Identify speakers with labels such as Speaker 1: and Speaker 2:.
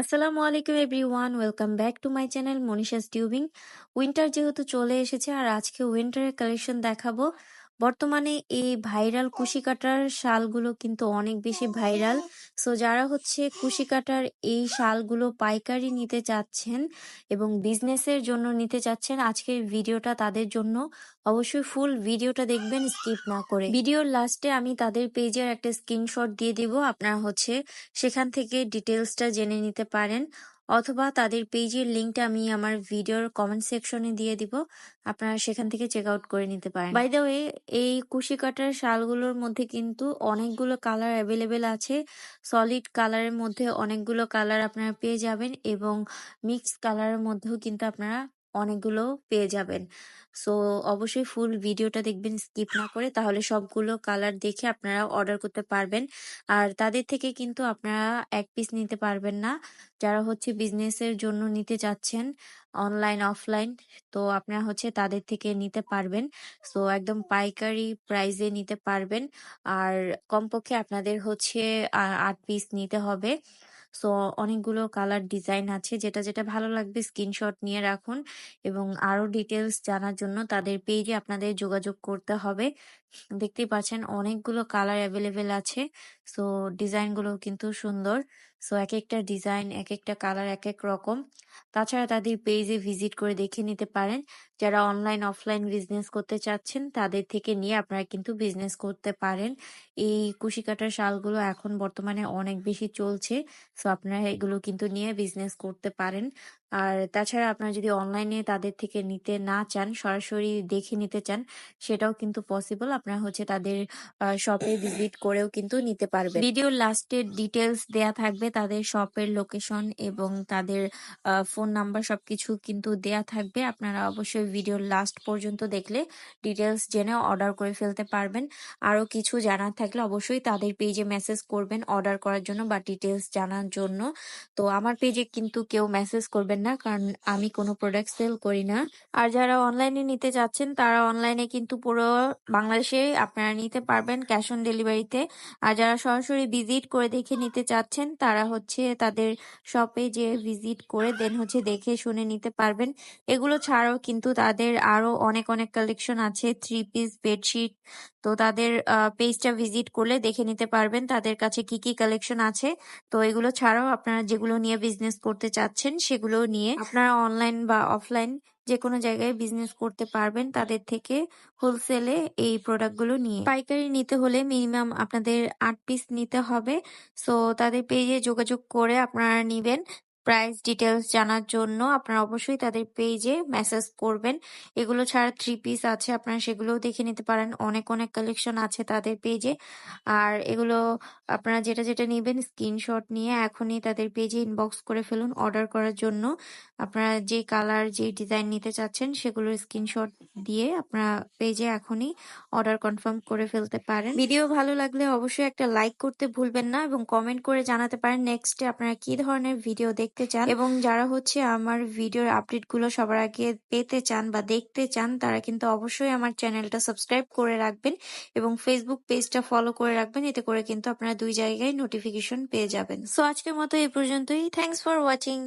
Speaker 1: আসসালামু আলাইকুম everyone, welcome back to my channel Manisha's tubing. Winter যেহেতু চলে এসেছে আর আজকে উইন্টারের কালেকশন দেখাবো বর্তমানে এই ভাইরাল কুশি কাটার শালগুলো কিন্তু অনেক বেশি ভাইরাল। সো যারা হচ্ছে কুশি কাটার এই শালগুলো পাইকারি নিতে চাচ্ছেন এবং বিজনেসের জন্য নিতে চাচ্ছেন, আজকের ভিডিওটা তাদের জন্য অবশ্যই ফুল ভিডিওটা দেখবেন স্কিপ না করে। ভিডিওর লাস্টে আমি তাদের পেজের একটা স্ক্রিনশট দিয়ে দিব। আপনারা হচ্ছে সেখান থেকে ডিটেলসটা জেনে নিতে পারেন। অথবা তাদের পেজের লিঙ্কটা আমি আমার ভিডিওর কমেন্ট সেকশনে দিয়ে দিব। আপনারা সেখান থেকে চেক আউট করে নিতে পারেন। বাই দ্য ওয়ে এই কুশি কাটার শালগুলোর মধ্যে কিন্তু অনেকগুলো কালার অ্যাভেলেবেল আছে। সলিড কালারের মধ্যে অনেকগুলো কালার আপনারা পেয়ে যাবেন এবং মিক্স কালারের মধ্যেও কিন্তু আপনারা অনেকগুলো পেয়ে যাবেন। সো, অবশ্যই ফুল ভিডিওটা দেখবেন, স্কিপ না করে। তাহলে সবগুলো কালার দেখে আপনারা অর্ডার করতে পারবেন। আর তাদের থেকে কিন্তু আপনারা এক পিস নিতে পারবেন না। যারা হচ্ছে বিজনেসের জন্য নিতে চাচ্ছেন, অনলাইন, অফলাইন, তো আপনারা হচ্ছে তাদের থেকে নিতে পারবেন। সো, একদম পাইকারি প্রাইসে নিতে পারবেন। আর কমপক্ষে আপনাদের হচ্ছে আট পিস নিতে হবে। সো অনেকগুলো কালার ডিজাইন আছে। যেটা যেটা ভালো লাগবে স্ক্রিনশট নিয়ে রাখুন এবং আরও ডিটেলস জানার জন্য তাদের পেজে আপনাদের যোগাযোগ করতে হবে। দেখতেই পাচ্ছেন অনেকগুলো কালার অ্যাভেলেবেল আছে। সো ডিজাইনগুলো কিন্তু সুন্দর। সো এক একটা ডিজাইন এক একটা কালার এক এক রকম। তাছাড়া তাদের পেজে ভিজিট করে দেখে নিতে পারেন। যারা অনলাইন অফলাইন বিজনেস করতে চাচ্ছেন, তাদের থেকে নিয়ে আপনারা কিন্তু বিজনেস করতে পারেন। এই কুশি কাটার শালগুলো এখন বর্তমানে অনেক বেশি চলছে। সো আপনারা এগুলো কিন্তু নিয়ে বিজনেস করতে পারেন। আর তাছাড়া আপনারা যদি অনলাইনে তাদের থেকে নিতে না চান, সরাসরি দেখে নিতে চান, সেটাও কিন্তু পসিবল আপনারা হচ্ছে তাদের শপে ভিজিট করেও কিন্তু নিতে পারবেন। ভিডিওর লাস্টে ডিটেলস দেয়া থাকবে। তাদের শপের লোকেশন এবং তাদের ফোন নাম্বার সবকিছু কিন্তু দেয়া থাকবে। আপনারা অবশ্যই ভিডিওর লাস্ট পর্যন্ত দেখলে ডিটেলস জেনে অর্ডার করে ফেলতে পারবেন। আরও কিছু জানার থাকলে অবশ্যই তাদের পেজে মেসেজ করবেন অর্ডার করার জন্য বা ডিটেলস জানার জন্য। তো আমার পেজে কিন্তু কেউ মেসেজ করবেন না কারণ আমি কোনো প্রোডাক্ট সেল করি না। আর যারা অনলাইনে নিতে চাচ্ছেন তারা অনলাইনে কিন্তু পুরো বাংলাদেশে আপনারা নিতে পারবেন ক্যাশ অন ডেলিভারিতে আর যারা সরাসরি ভিজিট করে দেখে নিতে চাচ্ছেন, তারা হচ্ছে তাদের শপে যে ভিজিট করে দেন হচ্ছে দেখে শুনে নিতে পারবেন। এগুলো ছাড়াও কিন্তু তাদের আরও অনেক অনেক কালেকশন আছে থ্রি পিস বেডশিট তো তাদের পেজটা ভিজিট করলে দেখে নিতে পারবেন তাদের কাছে কি কি কালেকশন আছে। তো এগুলো ছাড়াও আপনারা যেগুলো নিয়ে বিজনেস করতে চাচ্ছেন সেগুলো নিয়ে আপনারা অনলাইন বা অফলাইন যে কোনো জায়গায় বিজনেস করতে পারবেন, তাদের থেকে হোলসেলে এই প্রোডাক্টগুলো নিয়ে। পাইকারি নিতে হলে মিনিমাম আপনাদের আট পিস নিতে হবে। সো তাদের পেজে যোগাযোগ করে আপনারা নিবেন। প্রাইস ডিটেলস জানার জন্য আপনারা অবশ্যই তাদের পেজে মেসেজ করবেন। এগুলো ছাড়া থ্রি পিস আছে, আপনারা সেগুলোও দেখে নিতে পারেন। অনেক অনেক কালেকশন আছে তাদের পেজে আর এগুলো আপনারা যেটা যেটা নেবেন স্ক্রিনশট নিয়ে এখনই তাদের পেজে ইনবক্স করে ফেলুন অর্ডার করার জন্য। আপনারা যে কালার যে ডিজাইন নিতে চাচ্ছেন সেগুলোর স্ক্রিনশট দিয়ে আপনারা পেজে এখনই অর্ডার কনফার্ম করে ফেলতে পারেন। ভিডিও ভালো লাগলে অবশ্যই একটা লাইক করতে ভুলবেন না এবং কমেন্ট করে জানাতে পারেন নেক্সটে আপনারা কি ধরনের ভিডিও দেখতে চান এবং যারা হচ্ছে আমার ভিডিওর আপডেটগুলো সবার আগে পেতে চান বা দেখতে চান, তারা কিন্তু অবশ্যই আমার চ্যানেলটা সাবস্ক্রাইব করে রাখবেন এবং ফেসবুক পেজটা ফলো করে রাখবেন। এতে করে কিন্তু আপনারা দুই জায়গায় নোটিফিকেশন পেয়ে যাবেন। সো আজকের মতো এই পর্যন্তই। Thanks for watching